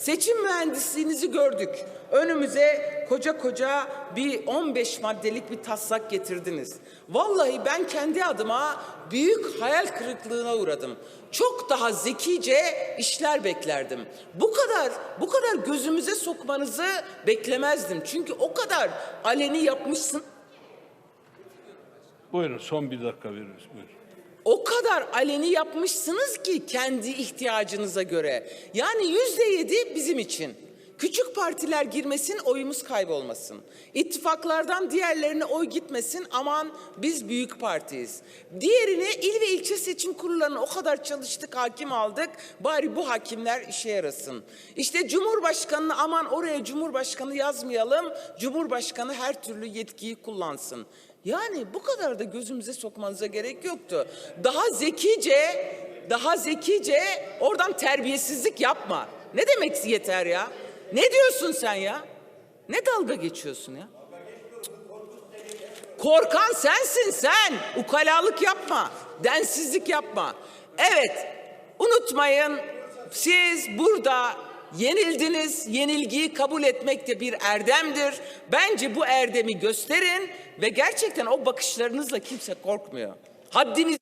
Seçim mühendisliğinizi gördük. Önümüze koca koca bir 15 maddelik bir taslak getirdiniz. Vallahi ben kendi adıma büyük hayal kırıklığına uğradım. Çok daha zekice işler beklerdim. Bu kadar bu kadar gözümüze sokmanızı beklemezdim. Çünkü o kadar aleni yapmışsın. Buyurun son bir dakika veririz. Buyurun. O kadar aleni yapmışsınız ki kendi ihtiyacınıza göre. Yani yüzde yedi bizim için. Küçük partiler girmesin, oyumuz kaybolmasın. İttifaklardan diğerlerine oy gitmesin, aman biz büyük partiyiz. Diğerini il ve ilçe seçim kurullarına o kadar çalıştık, hakim aldık, bari bu hakimler işe yarasın. İşte Cumhurbaşkanı'na aman oraya Cumhurbaşkanı yazmayalım, Cumhurbaşkanı her türlü yetkiyi kullansın. Yani bu kadar da gözümüze sokmanıza gerek yoktu. Daha zekice, daha zekice oradan terbiyesizlik yapma. Ne demek yeter ya? Ne diyorsun sen ya? Ne dalga geçiyorsun ya? Korkan sensin sen. Ukalalık yapma. Densizlik yapma. Evet. Unutmayın siz burada yenildiniz. Yenilgiyi kabul etmek de bir erdemdir. Bence bu erdemi gösterin ve gerçekten o bakışlarınızla kimse korkmuyor. Haddiniz